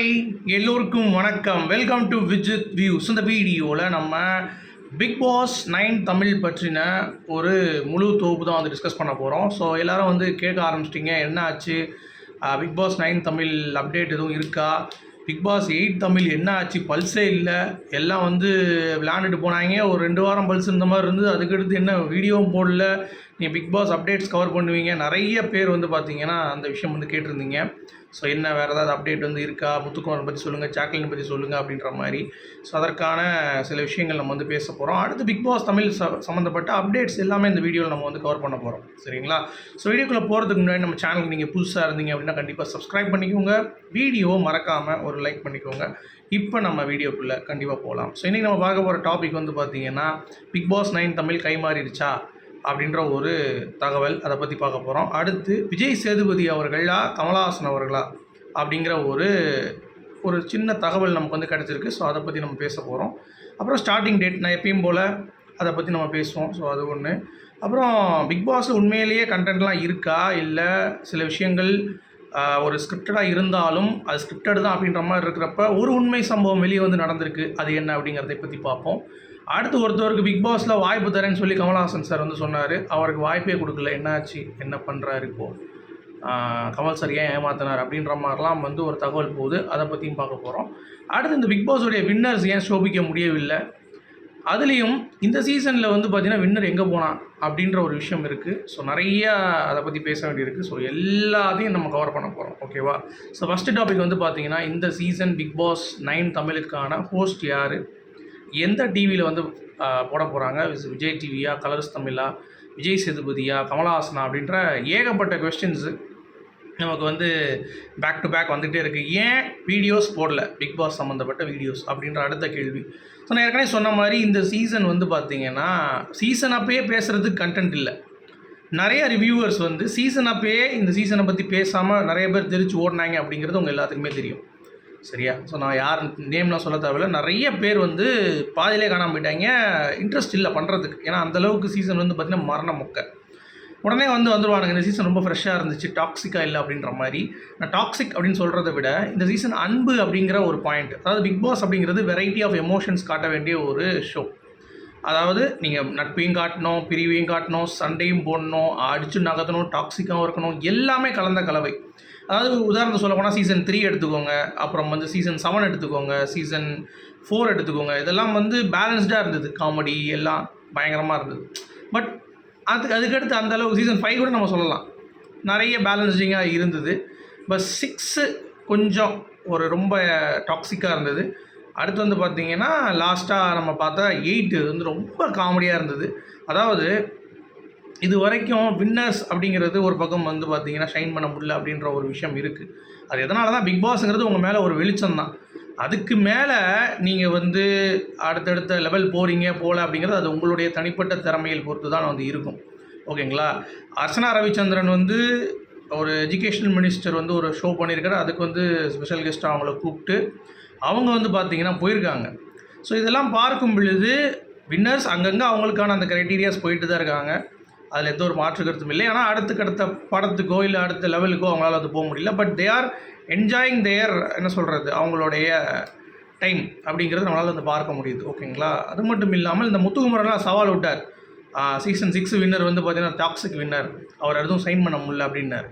Hi எல்லோருக்கும் வணக்கம். Welcome to Vijith views இந்த வீடியோவில் நம்ம பிக் பாஸ் நைன் தமிழ் பற்றின ஒரு முழு தொகுப்பு தான் வந்து டிஸ்கஸ் பண்ண போகிறோம் ஸோ எல்லோரும் வந்து கேட்க ஆரம்பிச்சிட்டிங்க. என்ன ஆச்சு? Bigg Boss nine Tamil update எதுவும் இருக்கா? பிக் பாஸ் எயிட் தமிழ் என்ன ஆச்சு? பல்ஸே இல்லை. எல்லாம் வந்து விளையாண்டுட்டு போனாங்க. ஒரு ரெண்டு வாரம் பல்ஸ் இந்த மாதிரி இருந்து அதுக்கடுத்து என்ன வீடியோவும் போடல. நீங்கள் பிக் பாஸ் அப்டேட்ஸ் கவர் பண்ணுவீங்க. நிறைய பேர் வந்து பார்த்தீங்கன்னா அந்த விஷயம் வந்து கேட்டிருந்தீங்க. ஸோ என்ன வேறு ஏதாவது அப்டேட் வந்து இருக்கா? முத்துக்குமரன் பற்றி சொல்லுங்கள் சாக்லின் பற்றி சொல்லுங்கள் அப்படின்ற மாதிரி. ஸோ அதற்கான சில விஷயங்கள் நம்ம வந்து பேச போகிறோம் அடுத்து பிக் பாஸ் தமிழ் ச சம்மந்தப்பட்ட அப்டேட்ஸ் எல்லாமே இந்த வீடியோவில் நம்ம வந்து கவர் பண்ண போகிறோம் சரிங்களா? ஸோ வீடியோக்குள்ளே போகிறதுக்கு முன்னாடி நம்ம சேனலுக்கு நீங்கள் புதுசாக இருந்தீங்க அப்படின்னா கண்டிப்பாக சப்ஸ்கிரைப் பண்ணிக்கோங்க. வீடியோ மறக்காமல் ஒரு லைக் பண்ணிக்கோங்க. இப்போ நம்ம வீடியோக்குள்ளே கண்டிப்பாக போகலாம் ஸோ இன்றைக்கி நம்ம பார்க்க போகிற டாபிக் வந்து பார்த்தீங்கன்னா பிக் பாஸ் நைன் தமிழ் கைமாறிடுச்சா? அப்படின்ற ஒரு தகவல் அதை பற்றி பார்க்க போகிறோம் அடுத்து விஜய் சேதுபதி அவர்களா கமலஹாசன் அவர்களா அப்படிங்கிற ஒரு ஒரு சின்ன தகவல் நமக்கு வந்து கிடச்சிருக்கு. ஸோ அதை பற்றி நம்ம பேச போகிறோம் அப்புறம் ஸ்டார்டிங் டேட் நான் எப்பயும் போல் அதை பற்றி நம்ம பேசுவோம். ஸோ அது ஒன்று அப்புறம் பிக் பாஸ் உண்மையிலேயே கண்டென்ட்லாம் இருக்கா? இல்லை சில விஷயங்கள் ஒரு ஸ்கிரிப்டடாக இருந்தாலும் அது ஸ்கிரிப்டட் தான் அப்படின்ற மாதிரி இருக்கிறப்ப ஒரு உண்மை சம்பவம் வெளியே வந்து நடந்திருக்கு. அது என்ன அப்படிங்கிறதை பற்றி பார்ப்போம். அடுத்து ஒருத்தருக்கு பிக் பாஸில் வாய்ப்பு தரேன்னு சொல்லி கமல்ஹாசன் சார் வந்து சொன்னார். அவருக்கு வாய்ப்பே கொடுக்கல. என்னாச்சு? என்ன பண்ணுறாரு இப்போது கமல் சார் ஏன் ஏமாத்தினார் அப்படின்ற மாதிரிலாம் வந்து ஒரு தகவல் போகுது. அதை பற்றியும் பார்க்க போகிறோம் அடுத்து இந்த பிக் பாஸுடைய வின்னர்ஸ் ஏன் சோபிக்க முடியவில்லை? அதுலேயும் இந்த சீசனில் வந்து பார்த்திங்கன்னா வின்னர் எங்கே போனான் அப்படின்ற ஒரு விஷயம் இருக்குது ஸோ நிறையா அதை பற்றி பேச வேண்டியிருக்கு. ஸோ எல்லாத்தையும் நம்ம கவர் பண்ண போகிறோம் ஓகேவா ஸோ ஃபஸ்ட்டு டாபிக் வந்து பார்த்திங்கன்னா இந்த சீசன் பிக் பாஸ் நைன் தமிழுக்கான ஹோஸ்ட் யார்? எந்த டிவியில் வந்து போட போகிறாங்க விஜய் டிவியா? கலர்ஸ் தமிழா? விஜய் சேதுபதியா? கமலஹாசனா? அப்படின்ற ஏகப்பட்ட கொஸ்டின்ஸு நமக்கு வந்து பேக் டு பேக் வந்துகிட்டே இருக்குது ஏன் வீடியோஸ் போடல? பிக் பாஸ் சம்மந்தப்பட்ட வீடியோஸ் அப்படின்ற அடுத்த கேள்வி. ஸோ நான் ஏற்கனவே சொன்ன மாதிரி இந்த சீசன் வந்து பார்த்திங்கன்னா சீசன் அப்பயே பேசுகிறதுக்கு கண்டென்ட் இல்லை. நிறைய ரிவ்யூவர்ஸ் வந்து சீசன் அப்பயே இந்த சீசனை பற்றி பேசாமல் நிறைய பேர் தெரிச்சு ஓடினாங்க அப்படிங்கிறது உங்கள் எல்லாத்துக்குமே தெரியும். சரியா? ஸோ நான் யார் நேம்லாம் சொல்ல தேவையில்ல. நிறைய பேர் வந்து பாதியிலே காணாமல் போயிட்டாங்க. இன்ட்ரெஸ்ட் இல்லை பண்ணுறதுக்கு ஏன்னா அந்தளவுக்கு சீசன் வந்து பார்த்திங்கன்னா மரண மொக்க. உடனே வந்து வந்துருவானுங்க இந்த சீசன் ரொம்ப ஃப்ரெஷ்ஷாக இருந்துச்சு. டாக்ஸிக்காக இல்லை அப்படின்ற மாதிரி. நான் டாக்ஸிக் அப்படின்னு சொல்கிறத விட இந்த சீசன் அன்பு அப்படிங்கிற ஒரு பாயிண்ட் அதாவது பிக் பாஸ் அப்படிங்கிறது வெரைட்டி ஆஃப் எமோஷன்ஸ் காட்ட வேண்டிய ஒரு ஷோ அதாவது நீங்கள் நட்பையும் காட்டணும் பிரிவையும் காட்டணும் சண்டையும் போடணும் அடிச்சு நகர்த்தணும் டாக்ஸிக்காகவும் இருக்கணும் எல்லாமே கலந்த கலவை. அதாவது உதாரணத்தை சொல்ல போனால் சீசன் த்ரீ எடுத்துக்கோங்க அப்புறம் வந்து சீசன் செவன் எடுத்துக்கோங்க சீசன் ஃபோர் எடுத்துக்கோங்க. இதெல்லாம் வந்து பேலன்ஸ்டாக இருந்தது. காமெடி எல்லாம் பயங்கரமாக இருந்தது. பட் அதுக்கு அதுக்கடுத்து அந்த அளவுக்கு சீசன் ஃபைவ் கூட நம்ம சொல்லலாம். நிறைய பேலன்ஸ்டிங்காக இருந்தது. பட் சிக்ஸு கொஞ்சம் ஒரு ரொம்ப டாக்ஸிக்காக இருந்தது. அடுத்து வந்து பார்த்திங்கன்னா லாஸ்ட்டாக நம்ம பார்த்தா எயிட்டு வந்து ரொம்ப காமெடியாக இருந்தது. அதாவது இது வரைக்கும் வின்னர்ஸ் அப்படிங்கிறது ஒரு பக்கம் வந்து பார்த்தீங்கன்னா ஷைன் பண்ண முடியல அப்படின்ற ஒரு விஷயம் இருக்குது அது எதனால தான் பிக் பாஸ்ங்கிறது உங்கள் மேலே ஒரு வெளிச்சம் தான். அதுக்கு மேலே நீங்கள் வந்து அடுத்தடுத்த லெவல் போகிறீங்க போகல அப்படிங்கிறது அது உங்களுடைய தனிப்பட்ட திறமையில் பொறுத்து தான் வந்து இருக்கும். ஓகேங்களா அர்ச்சனா ரவிச்சந்திரன் வந்து ஒரு எஜுகேஷனல் மினிஸ்டர் வந்து ஒரு ஷோ பண்ணியிருக்காரு. அதுக்கு வந்து ஸ்பெஷல் கெஸ்ட்டாக அவங்கள கூப்பிட்டு அவங்க வந்து பார்த்திங்கன்னா போயிருக்காங்க. ஸோ இதெல்லாம் பார்க்கும் பொழுது வின்னர்ஸ் அங்கங்கே அவங்களுக்கான அந்த க்ரைட்டீரியாஸ் போயிட்டு தான் இருக்காங்க. அதில் எந்த ஒரு மாற்று கருத்தும் இல்லை. ஆனால் அடுத்துக்கு அடுத்த படத்துக்கோ இல்லை அடுத்த லெவலுக்கோ அவங்களால அது போக முடியல. But they are enjoying their என்ன சொல்கிறது அவங்களுடைய டைம் அப்படிங்கிறது நம்மளால் வந்து பார்க்க முடியுது. ஓகேங்களா? அது மட்டும் இல்லாமல் இந்த முத்துக்குமரன்லாம் சவால் விட்டார். சீசன் சிக்ஸ் வின்னர் வந்து பார்த்தீங்கன்னா டாக்ஸிக் வின்னர் அவர் எதுவும் சைன் பண்ண முடியல அப்படின்னார்.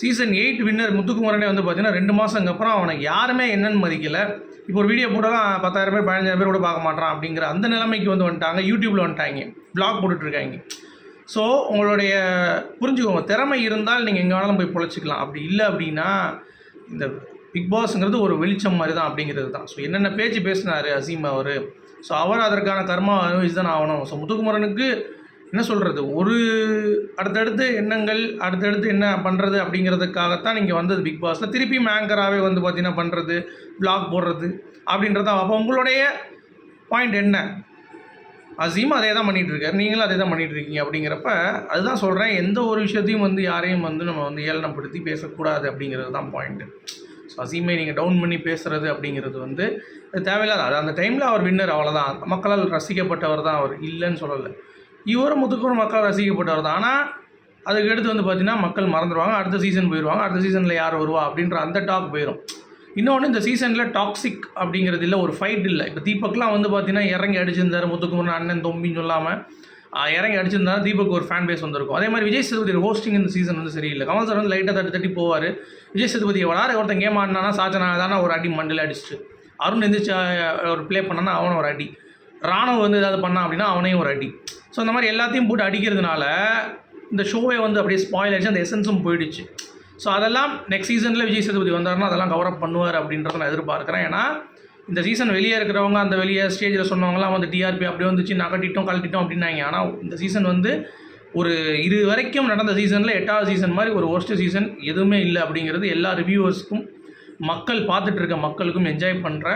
சீசன் எயிட் வின்னர் முத்துக்குமரனே வந்து பார்த்தீங்கன்னா ரெண்டு மாதங்க அப்புறம் அவனை யாருமே என்னன்னு மதிக்கலை. இப்போ ஒரு வீடியோ போட்டாலும் பத்தாயிரம் பேர் பதினஞ்சாயிரம் பேர் கூட பார்க்க மாட்டான் அப்படிங்கிற அந்த நிலைமைக்கு வந்து வந்துட்டாங்க. யூடியூப்பில் வந்துட்டாங்க. ப்ளாக் போட்டுட்ருக்காங்க ஸோ உங்களுடைய புரிஞ்சுக்கோங்க. திறமை இருந்தால் நீங்கள் எங்கே வேணாலும் போய் பொழைச்சிக்கலாம். அப்படி இல்லை அப்படின்னா இந்த பிக் பாஸ்ங்கிறது ஒரு வெளிச்சம் மாதிரி தான் அப்படிங்கிறது தான். ஸோ என்னென்ன பேச்சு பேசினார் அசீம் அவர்? ஸோ அவர் அதற்கான கர்மா அனுபவிச்சு தான் ஆகணும். ஸோ முத்துக்குமரனுக்கு என்ன சொல்கிறது ஒரு அடுத்தடுத்து எண்ணங்கள் அடுத்தடுத்து என்ன பண்ணுறது அப்படிங்கிறதுக்காகத்தான் நீங்கள் வந்தது பிக் பாஸில் திருப்பியும் ஆங்கராகவே வந்து பார்த்தீங்கன்னா பண்ணுறது ப்ளாக் போடுறது அப்படின்றதான் அப்போ உங்களுடைய பாயிண்ட் என்ன? அசீம் அதே தான் பண்ணிகிட்ருக்காரு நீங்களும் அதே தான் பண்ணிகிட்டு இருக்கீங்க அப்படிங்கிறப்ப அதுதான் சொல்கிறேன் எந்த ஒரு விஷயத்தையும் வந்து யாரையும் வந்து நம்ம வந்து ஏளனப்படுத்தி பேசக்கூடாது அப்படிங்கிறது தான் பாயிண்ட்டு ஸோ அசீமை நீங்கள் டவுன் பண்ணி பேசுகிறது அப்படிங்கிறது வந்து அது தேவையில்லாத அது அந்த டைமில் அவர் வின்னர் அவ்வளோதான் மக்களால் ரசிக்கப்பட்டவர் தான் அவர் இல்லைன்னு சொல்லலை. இவரும் முத்துக்கும் மக்களால் ரசிக்கப்பட்டவர் தான். ஆனால் அதுக்கு எடுத்து வந்து பார்த்தீங்கன்னா மக்கள் மறந்துடுவாங்க அடுத்த சீசன் போயிடுவாங்க அடுத்த சீசனில் யார் வருவா அப்படின்ற அந்த டாக் போயிடும் இன்னொன்று இந்த சீசனில் டாக்ஸிக் அப்படிங்கிறது இல்லை ஒரு ஃபைட் இல்லை. இப்போ தீபக்லாம் வந்து பார்த்தீங்கன்னா இறங்கி அடிச்சிருந்தார் முத்துக்குமரன் அண்ணன் தொம்பின்னு சொல்லாமல் இறங்கி அடிச்சிருந்தாரு தீபக் ஒரு ஃபேன் பேஸ் வந்திருக்கும். அதே மாதிரி விஜய் சேதுபதி ஹோஸ்டிங் இந்த சீசன் வந்து சரியில்லை. கமல் சார் வந்து லைட்டாக தட்டி தட்டி போவார். விஜய் சேதுபதி விளாட ஒருத்தன் கேம் ஆடினானா சாச்சனா தானே ஒரு அடி மண்டில் அடிச்சிட்டு. அருண் எந்திரிச்சு ஒரு ப்ளே பண்ணானா அவனை ஒரு அடி. ராணுவ வந்து ஏதாவது பண்ணான் அப்படின்னா அவனையும் ஒரு அடி. ஸோ இந்த மாதிரி எல்லாத்தையும் போட்டு அடிக்கிறதுனால இந்த ஷோவே வந்து அப்படியே ஸ்பாயில் ஆகிடுச்சு அந்த எசன்ஸும் போயிடுச்சு. ஸோ அதெல்லாம் நெக்ஸ்ட் சீசனில் விஜய் சேதுபதி வந்தாருன்னா அதெல்லாம் கவர் பண்ணுவார் அப்படின்றத நான் எதிர்பார்க்குறேன். ஏன்னா இந்த சீசன் வெளியே இருக்கிறவங்க அந்த வெளியே ஸ்டேஜில் சொன்னவங்களாம் வந்து டிஆர்பி அப்படியே வந்துச்சு நகட்டிட்டோம் கழட்டிட்டோம் அப்படின்னாங்க. ஆனால் இந்த சீசன் வந்து ஒரு இது வரைக்கும் நடந்த சீசனில் எட்டாவது சீசன் மாதிரி ஒரு ஒர்ஸ்ட் சீசன் எதுவுமே இல்லை அப்படிங்கிறது எல்லா ரிவ்யூவர்ஸ்க்கும் மக்கள் பார்த்துட்டு இருக்க மக்களுக்கும் என்ஜாய் பண்ணுற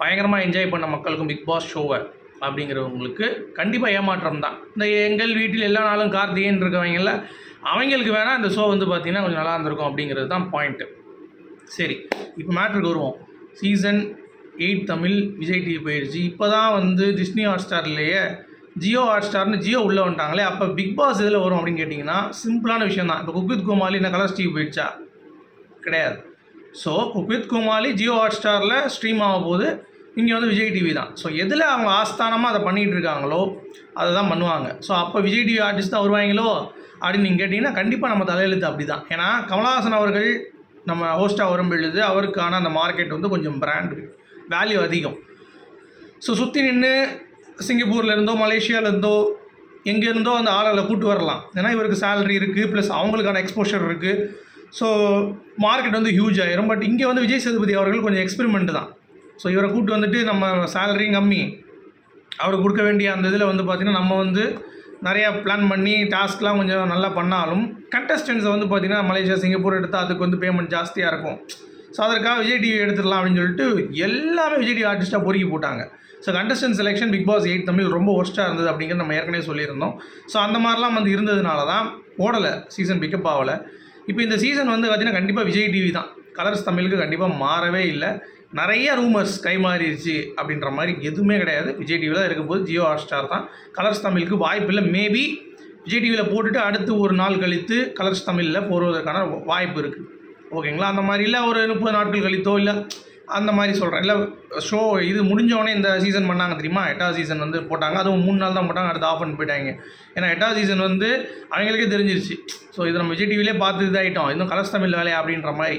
பயங்கரமாக என்ஜாய் பண்ண மக்களுக்கும் பிக் பாஸ் ஷோவை அப்படிங்கிறவங்களுக்கு கண்டிப்பாக ஏமாற்றம் தான். இந்த எங்கள் வீட்டில் எல்லா நாளும் கார்த்திகேயன் இருக்கவங்கள அவங்களுக்கு வேணால் இந்த ஷோ வந்து பார்த்திங்கன்னா கொஞ்சம் நல்லா இருந்திருக்கும் அப்படிங்கிறது தான் பாயிண்ட்டு சரி இப்போ மேட்ருக்கு வருவோம். Season eight Tamil Vijay TV போயிடுச்சு இப்போ தான் வந்து டிஸ்னி ஹாட் ஸ்டார்லேயே ஜியோ ஹாட் ஸ்டார்னு ஜியோ உள்ளே வந்துட்டாங்களே அப்போ பிக் பாஸ் இதில் வரும் அப்படின்னு கேட்டிங்கன்னா சிம்பிளான விஷயம் தான். இப்போ குக்வித் கோமாளி என்ன கலர்ஸ் டிவி போயிடுச்சா? கிடையாது. So cook with Komali Jio hot ஸ்டாரில் ஸ்ட்ரீம் ஆக போது இங்கே வந்து விஜய் டிவி தான். ஸோ எதில் அவங்க ஆஸ்தானமாக அதை பண்ணிகிட்டு இருக்காங்களோ அதை தான் பண்ணுவாங்க. ஸோ அப்போ விஜய் டிவி ஆர்டிஸ்ட் தான் வருவாங்களோ அப்படின்னு நீங்கள் கேட்டிங்கன்னா கண்டிப்பாக நம்ம தலையெழுத்து அப்படி தான் ஏன்னா கமலஹாசன் அவர்கள் நம்ம ஹோஸ்ட்டாக வரும் பொழுது அவருக்கான அந்த மார்க்கெட் வந்து கொஞ்சம் பிராண்ட் வேல்யூ அதிகம். ஸோ சுற்றி நின்று சிங்கப்பூர்ல இருந்தோ மலேசியாவிலேருந்தோ எங்கே இருந்தோ அந்த ஆளுகளை கூட்டு வரலாம். ஏன்னா இவருக்கு சேலரி இருக்குது ப்ளஸ் அவங்களுக்கான எக்ஸ்போஷர் இருக்குது ஸோ மார்க்கெட் வந்து ஹியூஜ் ஆயிரும். பட் இங்கே வந்து விஜய் சேதுபதி அவர்கள் கொஞ்சம் எக்ஸ்பெரிமெண்ட் தான். ஸோ இவரை கூப்பிட்டு வந்துட்டு நம்ம சேலரியும் கம்மி. அவருக்கு கொடுக்க வேண்டிய அந்த இதில் வந்து பார்த்திங்கன்னா நம்ம வந்து நிறையா பிளான் பண்ணி டாஸ்க்லாம் கொஞ்சம் நல்லா பண்ணாலும் கண்டஸ்டன்ஸை வந்து பார்த்திங்கன்னா மலேசியா சிங்கப்பூர் எடுத்தால் அதுக்கு வந்து பேமெண்ட் ஜாஸ்தியாக இருக்கும். ஸோ அதற்காக விஜய் டிவி எடுத்துடலாம் அப்படின்னு சொல்லிட்டு எல்லாமே விஜய் டிவி ஆர்டிஸ்ட்டாக பொறுக்கி போட்டாங்க. So contestant selection Bigg Boss eight Tamil ரொம்ப ஒர்ஸ்ட்டாக இருந்தது அப்படிங்கிறது நம்ம ஏற்கனவே சொல்லியிருந்தோம். ஸோ அந்த மாதிரிலாம் வந்து இருந்ததுனால தான் ஓடலை சீசன் பிக்கப் ஆகலை. இப்போ இந்த சீசன் வந்து பார்த்திங்கன்னா கண்டிப்பாக விஜய் டிவி தான். கலர்ஸ் தமிழுக்கு கண்டிப்பாக மாறவே இல்லை. நிறைய ரூமர்ஸ் கைமாறிடுச்சு அப்படின்ற மாதிரி எதுவுமே கிடையாது. விஜய் டிவியில் தான் இருக்கும்போது ஜியோ ஹாட் ஸ்டார் தான். கலர்ஸ் தமிழுக்கு வாய்ப்பு இல்லை. மேபி விஜய் டிவியில் போட்டுட்டு அடுத்து ஒரு நாள் கழித்து கலர்ஸ் தமிழில் போடுவதற்கான வாய்ப்பு இருக்குது ஓகேங்களா? அந்த மாதிரி இல்லை. ஒரு முப்பது நாட்கள் கழித்தோ இல்லை அந்த மாதிரி சொல்கிறேன் இல்லை ஷோ இது முடிஞ்சோடனே இந்த சீசன் பண்ணாங்க தெரியுமா? எட்டாவது சீசன் வந்து போட்டாங்க. அதுவும் மூணு நாள் தான் போட்டாங்க. அடுத்து ஆஃப் பண்ணி போயிட்டாங்க. ஏன்னா எட்டாவது சீசன் வந்து அவங்களுக்கே தெரிஞ்சிருச்சு. ஸோ இது நம்ம விஜய் டிவிலே பார்த்து இதாகிட்டோம் இன்னும் கலர்ஸ் தமிழ் வேலையா அப்படின்ற மாதிரி.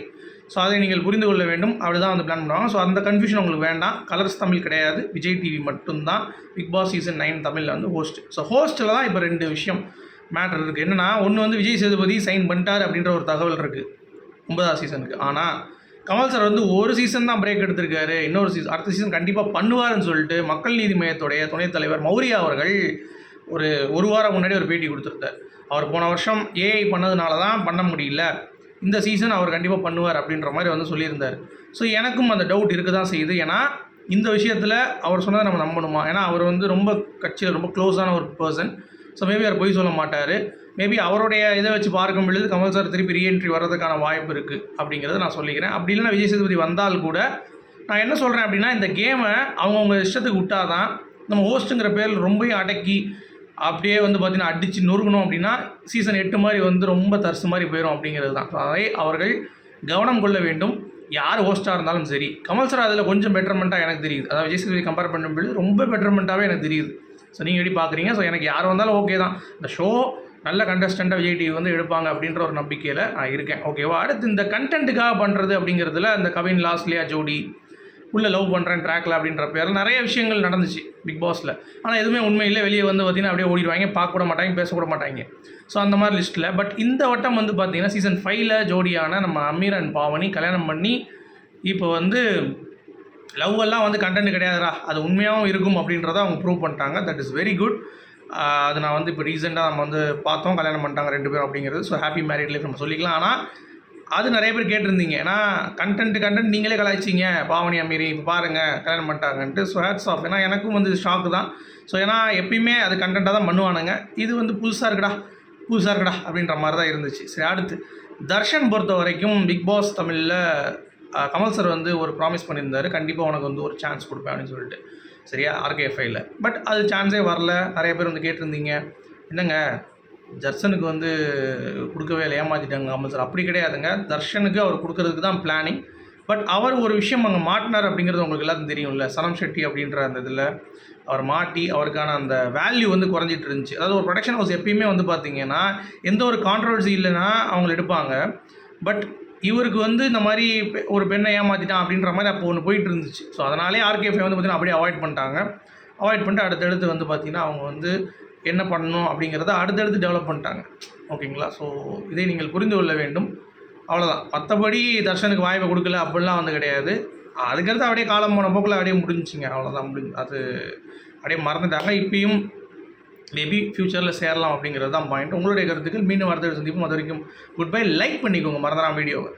ஸோ அதை நீங்கள் புரிந்து கொள்ள வேண்டும். அப்படி தான் வந்து பிளான் பண்ணுவாங்க. ஸோ அந்த கன்ஃபியூஷன் உங்களுக்கு வேண்டாம். கலர்ஸ் தமிழ் கிடையாது. விஜய் டிவி மட்டும்தான் பிக் பாஸ் சீசன் நைன் தமிழில் வந்து ஹோஸ்ட் ஸோ ஹோஸ்ட்டில் தான் இப்போ ரெண்டு விஷயம் மேட்ரு இருக்குது என்னென்னா ஒன்று வந்து விஜய் சேதுபதி சைன் பண்ணிட்டார் அப்படின்ற ஒரு தகவல் இருக்குது ஒன்பதாவது சீசனுக்கு ஆனால் கமல் சார் வந்து ஒரு சீசன் தான் பிரேக் எடுத்திருக்காரு. இன்னொரு சீசன் அடுத்த சீசன் கண்டிப்பாக பண்ணுவாருன்னு சொல்லிட்டு மக்கள் நீதி மையத்துடைய துணைத் தலைவர் மௌரியா அவர்கள் ஒரு ஒரு வாரம் முன்னாடி ஒரு பேட்டி கொடுத்துருந்தார். அவர் போன வருஷம் ஏஐ பண்ணதுனால தான் பண்ண முடியல. இந்த சீசன் அவர் கண்டிப்பாக பண்ணுவார் அப்படின்ற மாதிரி வந்து சொல்லியிருந்தார். ஸோ எனக்கும் அந்த டவுட் இருக்க தான் செய்யுது. ஏன்னா இந்த விஷயத்தில் அவர் சொன்னதை நம்ம நம்பணுமா? ஏன்னா அவர் வந்து ரொம்ப கட்சியில் ரொம்ப க்ளோஸான ஒரு பர்சன் ஸோ மேபி அவர் பொய் சொல்ல மாட்டார். மேபி அவருடைய இதை வச்சு பார்க்கும் பொழுது கமல் சார் திருப்பி ரீஎன்ட்ரி வர்றதுக்கான வாய்ப்பு இருக்குது அப்படிங்கிறத நான் சொல்லிக்கிறேன். அப்படி இல்லைன்னா விஜய் சேதுபதி வந்தால் கூட நான் என்ன சொல்கிறேன் அப்படின்னா இந்த கேமை அவங்கவுங்க இஷ்டத்துக்கு விட்டாதான் நம்ம ஹோஸ்ட்டுங்கிற பேரில் ரொம்பவும் அடக்கி அப்படியே வந்து பார்த்தீங்கன்னா அடித்து நொறுக்கணும் அப்படின்னா சீசன் எட்டு மாதிரி வந்து ரொம்ப தர்சு மாதிரி போயிடும் அப்படிங்கிறது தான். அதை அவர்கள் கவனம் கொள்ள வேண்டும். யார் ஹோஸ்ட்டாக இருந்தாலும் சரி. கமல் சார் அதில் கொஞ்சம் பெட்டர்மெண்ட்டாக எனக்கு தெரியுது. அதாவது விஜய் சேதுபதி கம்பேர் பண்ணும்போது ரொம்ப பெட்டர்மெண்ட்டாகவே எனக்கு தெரியுது. ஸோ நீங்கள் எப்படி பார்க்குறீங்க ஸோ எனக்கு யார் வந்தாலும் ஓகே தான். இந்த ஷோ நல்ல கண்டஸ்டண்ட்டாக விஜய் டிவி வந்து எடுப்பாங்க அப்படின்ற ஒரு நம்பிக்கையில் நான் இருக்கேன். ஓகேவா அடுத்து இந்த கண்டென்ட்டுக்காக பண்ணுறது அப்படிங்கிறதுல அந்த கவின் லாஸ்லியா ஜோடி உள்ளே லவ் பண்ணுறேன் ட்ராக்ல அப்படின்ற பேரில் நிறைய விஷயங்கள் நடந்துச்சு பிக் பாஸில் ஆனால் எதுவுமே உண்மையில் வெளியே வந்து பார்த்திங்கன்னா அப்படியே ஓடிடுவாங்க. பார்க்க கூட மாட்டாங்க பேசக்கூட மாட்டாங்க. ஸோ அந்த மாதிரி லிஸ்ட்டில் பட் இந்த வட்டம் வந்து பார்த்திங்கன்னா சீசன் ஃபைவ்ல ஜோடியான நம்ம அமீர் அண்ட் பாவனி கல்யாணம் பண்ணி இப்போ வந்து லவ் எல்லாம் வந்து கண்டென்ட் கிடையாதுடா. அது உண்மையாகவும் இருக்கும் அப்படின்றத அவங்க ப்ரூவ் பண்ணிட்டாங்க. தட் இஸ் வெரி குட் அது நான் வந்து இப்போ ரீசெண்டாக நம்ம வந்து பார்த்தோம். கல்யாணம் பண்ணிட்டாங்க ரெண்டு பேரும் அப்படிங்கிறது. ஸோ ஹாப்பி மேரிட் லைஃப் நம்ம சொல்லிக்கலாம். ஆனால் அது நிறைய பேர் கேட்டிருந்தீங்க. ஏன்னா கண்டென்ட் கண்டென்ட் நீங்களே கலாய்ச்சிங்க. பாவனி அமீரி இப்போ பாருங்கள் கல்யாணம் பண்ணிட்டாங்கன்ட்டு. ஸோ ஹேட்ஸ் ஆஃப் ஏன்னா எனக்கும் வந்து ஷாக்கு தான். ஸோ ஏன்னா எப்பயுமே அது கண்டென்ட்டாக தான் பண்ணுவானுங்க. இது வந்து புதுசாக இருக்குடா. புதுசாக இருக்குடா அப்படின்ற மாதிரி தான் இருந்துச்சு. சரி அடுத்து. தர்ஷன் பொறுத்த வரைக்கும் பிக் பாஸ் தமிழில் கமல் சார் வந்து ஒரு ப்ராமிஸ் பண்ணியிருந்தாரு கண்டிப்பாக உனக்கு வந்து ஒரு சான்ஸ் கொடுப்பேன் அப்படின்னு சொல்லிட்டு. சரியா? ஆர்கேஎஃப்ஐயில் பட் அது சான்ஸே வரல. நிறைய பேர் வந்து கேட்டிருந்தீங்க. என்னங்க? தர்ஷனுக்கு வந்து கொடுக்கவே இல்லை. ஏமாற்றிட்டாங்க கமல் சார். அப்படி கிடையாதுங்க. தர்ஷனுக்கு அவர் கொடுக்கறதுக்கு தான் பிளானிங் பட் அவர் ஒரு விஷயம் அங்கே மாட்டினார் அப்படிங்கிறது உங்களுக்கு எல்லாத்தையும் தெரியும்ல. சனம் ஷெட்டி அப்படின்ற அந்த இதில் அவர் மாட்டி அவருக்கான அந்த வேல்யூ வந்து குறைஞ்சிட்டு இருந்துச்சு. அதாவது ஒரு ப்ரொடக்ஷன் ஹவுஸ் எப்பயுமே வந்து பார்த்தீங்கன்னா எந்த ஒரு கான்ட்ரவர்சி இல்லைன்னா அவங்கள எடுப்பாங்க. பட் இவருக்கு வந்து இந்த மாதிரி ஒரு பெண்ணை ஏமாற்றிட்டான் அப்படின்ற மாதிரி அப்போ ஒன்று போயிட்டு இருந்துச்சு ஸோ அதனாலே ஆர்கேஃபை வந்து பார்த்தீங்கன்னா அப்படியே அவாய்ட் பண்ணிட்டாங்க. அவாய்ட் பண்ணிட்டு அடுத்தடுத்து வந்து பார்த்திங்கன்னா அவங்க வந்து என்ன பண்ணணும் அப்படிங்கிறத அடுத்தடுத்து டெவலப் பண்ணிட்டாங்க. ஓகேங்களா ஸோ இதை நீங்கள் புரிந்து கொள்ள வேண்டும். அவ்வளோதான் மற்றபடி தர்ஷனுக்கு வாய்ப்பை கொடுக்கல அப்படிலாம் வந்து கிடையாது. அதுக்கடுத்து அப்படியே காலம் போன போக்கில் அப்படியே முடிஞ்சுங்க அவ்வளோதான் முடிஞ்சு அது அப்படியே மறந்துட்டாங்க. இப்பயும் மேபி ஃப்யூச்சரில் சேரலாம் அப்படிங்கிறது தான் பாயிண்ட் உங்களுடைய கருத்துக்கள் மீண்டும் வரது சந்திப்போம் அது வரைக்கும் குட் பை லைக் பண்ணிக்கோங்க மறந்துடாம வீடியோவை